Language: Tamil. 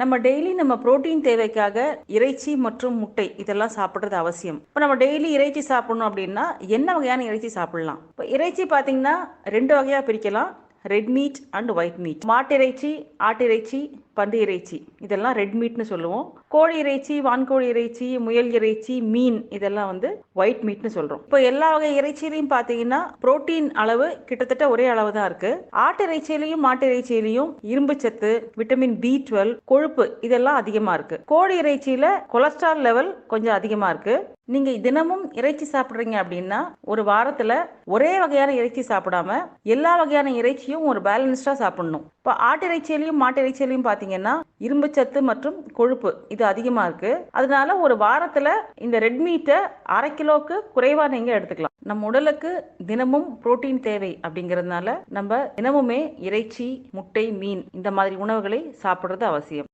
நம்ம டெய்லி நம்ம புரோட்டீன் தேவைக்காக இறைச்சி மற்றும் முட்டை இதெல்லாம் சாப்பிட்றது அவசியம். இப்போ நம்ம டெய்லி இறைச்சி சாப்பிடணும் அப்படின்னா என்ன வகையான இறைச்சி சாப்பிடலாம்? இப்போ இறைச்சி பார்த்தீங்கன்னா ரெண்டு வகையாக பிரிக்கலாம். Red meat and white meat மாட்டிறைச்சி ஆட்டிறைச்சி பந்து இறைச்சி. இதெல்லாம் ரெட் மீட்னு சொல்லுவோம். கோழி இறைச்சி வான்கோழி இறைச்சி முயல் இறைச்சி மீன் இதெல்லாம் வந்து ஒயிட் மீட்னு சொல்றோம். இப்போ எல்லா வகை இறைச்சியிலையும் பார்த்தீங்கன்னா புரோட்டீன் அளவு கிட்டத்தட்ட ஒரே அளவு தான் இருக்கு. ஆட்டு இறைச்சியிலையும் மாட்டு இறைச்சியிலையும் இரும்பு சத்து விட்டமின் பி டுவெல் கொழுப்பு இதெல்லாம் அதிகமா இருக்கு. கோழி இறைச்சியில கொலஸ்ட்ரால் லெவல் கொஞ்சம் அதிகமா இருக்கு. நீங்க தினமும் இறைச்சி சாப்பிட்றீங்க அப்படின்னா ஒரு வாரத்துல ஒரே வகையான இறைச்சி சாப்பிடாம எல்லா வகையான இறைச்சியும் ஒரு பேலன்ஸ்டா சாப்பிடணும். இப்போ ஆட்டு இறைச்சியிலையும் மாட்டு இறைச்சியிலையும் பாத்தீங்கன்னா இரும்புச்சத்து மற்றும் கொழுப்பு. இது அதிகமா இருக்கு. அதனால ஒரு வாரத்துல இந்த ரெட் மீட்டை அரை கிலோக்கு குறைவாக நீங்கள் எடுத்துக்கலாம். நம்ம உடலுக்கு தினமும் புரோட்டீன் தேவை அப்படிங்கறதுனால நம்ம தினமுமே இறைச்சி முட்டை மீன் இந்த மாதிரி உணவுகளை சாப்பிடுறது அவசியம்.